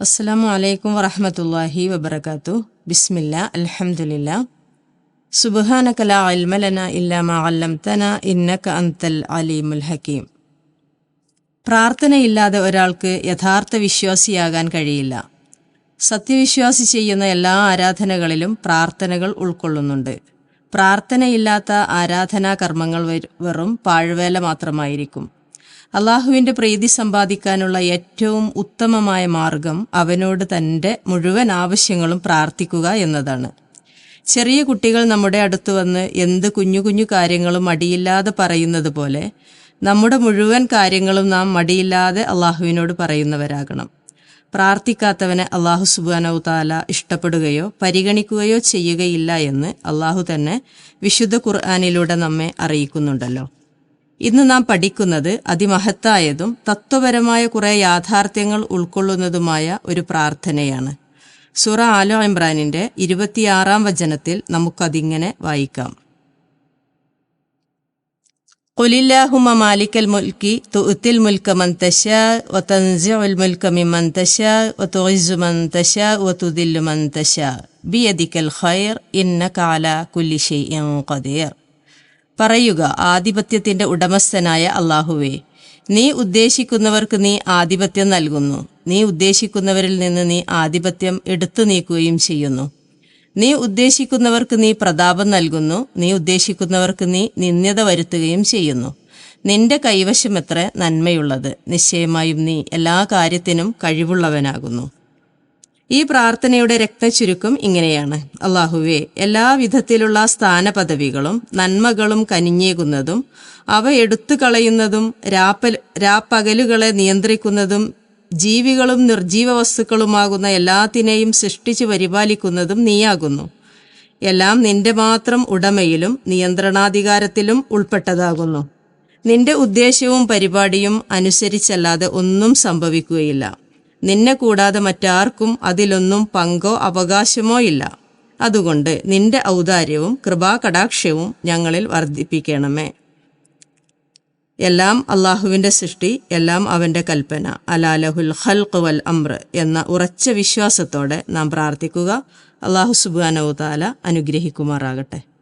അസ്സലാമു അലൈക്കും വറഹമത്തല്ലാഹി വബർക്കാത്തു ബിസ്മില്ല അൽഹംദുലില്ല. സുബാന ലാ ഇൽമ ലനാ ഇല്ലാ മാ അല്ലംതന ഇന്നക അൻതൽ അലീമുൽ ഹക്കീം. പ്രാർത്ഥനയില്ലാതെ ഒരാൾക്ക് യഥാർത്ഥ വിശ്വാസിയാകാൻ കഴിയില്ല. സത്യവിശ്വാസി ചെയ്യുന്ന എല്ലാ ആരാധനകളിലും പ്രാർത്ഥനകൾ ഉൾക്കൊള്ളുന്നുണ്ട്. പ്രാർത്ഥനയില്ലാത്ത ആരാധനാ കർമ്മങ്ങൾ വെറും പാഴ്വേല മാത്രമായിരിക്കും. അള്ളാഹുവിന്റെ പ്രീതി സമ്പാദിക്കാനുള്ള ഏറ്റവും ഉത്തമമായ മാർഗം അവനോട് തന്റെ മുഴുവൻ ആവശ്യങ്ങളും പ്രാർത്ഥിക്കുക എന്നതാണ്. ചെറിയ കുട്ടികൾ നമ്മുടെ അടുത്ത് വന്ന് എന്ത് കുഞ്ഞു കുഞ്ഞു കാര്യങ്ങളും മടിയില്ലാതെ പറയുന്നത് പോലെ നമ്മുടെ മുഴുവൻ കാര്യങ്ങളും നാം മടിയില്ലാതെ അള്ളാഹുവിനോട് പറയുന്നവരാകണം. പ്രാർത്ഥിക്കാത്തവനെ അള്ളാഹു സുബാനവ് താല ഇഷ്ടപ്പെടുകയോ പരിഗണിക്കുകയോ ചെയ്യുകയില്ല എന്ന് അള്ളാഹു തന്നെ വിശുദ്ധ ഖുർആാനിലൂടെ നമ്മെ അറിയിക്കുന്നുണ്ടല്ലോ. ഇന്ന് നാം പഠിക്കുന്നത് അതിമഹത്തായതും തത്വപരമായ കുറെ യാഥാർത്ഥ്യങ്ങൾ ഉൾക്കൊള്ളുന്നതുമായ ഒരു പ്രാർത്ഥനയാണ്. സുറ ആലോ ഇമ്രാനിന്റെ ഇരുപത്തിയാറാം വചനത്തിൽ നമുക്കതിങ്ങനെ വായിക്കാം. قل മാലിക്കൽ മുൽക്കി തുഅത്തിൽ മുൽക്ക മന്തശ തശാ വതൻസിഉൽ മുൽക്ക മിമ്മൻ തശാ വതുഇസ്സു മൻ തശാ വതുദില്ലു മൻ തശാ ബിയദിക്കൽ ഖൈർ ഇന്നക അലാ കുല്ലി ഷൈഇൻ ഖദീർ. പറയുക ആധിപത്യത്തിന്റെ ഉടമസ്ഥനായ അള്ളാഹുവേ നീ ഉദ്ദേശിക്കുന്നവർക്ക് നീ ആധിപത്യം നൽകുന്നു. നീ ഉദ്ദേശിക്കുന്നവരിൽ നിന്ന് നീ ആധിപത്യം എടുത്തു നീക്കുകയും ചെയ്യുന്നു. നീ ഉദ്ദേശിക്കുന്നവർക്ക് നീ പ്രതാപം നൽകുന്നു. നീ ഉദ്ദേശിക്കുന്നവർക്ക് നീ നിന്ദ്യത വരുത്തുകയും ചെയ്യുന്നു. നിന്റെ കൈവശമെത്ര നന്മയുള്ളത്. നിശ്ചയമായും നീ എല്ലാ കാര്യത്തിനും കഴിവുള്ളവനാകുന്നു. ഈ പ്രാർത്ഥനയുടെ രക്തചുരുക്കം ഇങ്ങനെയാണ്. അള്ളാഹുവെ എല്ലാ വിധത്തിലുള്ള സ്ഥാനപദവികളും നന്മകളും കനിഞ്ഞേകുന്നതും അവ എടുത്തു കളയുന്നതും രാപ്പൽ രാപ്പകലുകളെ നിയന്ത്രിക്കുന്നതും ജീവികളും നിർജീവ വസ്തുക്കളുമാകുന്ന എല്ലാത്തിനെയും സൃഷ്ടിച്ചു പരിപാലിക്കുന്നതും നീയാകുന്നു. എല്ലാം നിന്റെ മാത്രം ഉടമയിലും നിയന്ത്രണാധികാരത്തിലും ഉൾപ്പെട്ടതാകുന്നു. നിന്റെ ഉദ്ദേശവും പരിപാടിയും അനുസരിച്ചല്ലാതെ ഒന്നും സംഭവിക്കുകയില്ല. നിന്നെ കൂടാതെ മറ്റാർക്കും അതിലൊന്നും പങ്കോ അവകാശമോ ഇല്ല. അതുകൊണ്ട് നിന്റെ ഔദാര്യവും കൃപാകടാക്ഷവും ഞങ്ങളിൽ വർദ്ധിപ്പിക്കണമേ. എല്ലാം അള്ളാഹുവിന്റെ സൃഷ്ടി എല്ലാം അവന്റെ കൽപ്പന. അലാലഹുൽ ഖൽഖ് വൽ അമ്ര എന്ന ഉറച്ച വിശ്വാസത്തോടെ നാം പ്രാർത്ഥിക്കുക. അള്ളാഹു സുബാനവുതാല അനുഗ്രഹിക്കുമാറാകട്ടെ.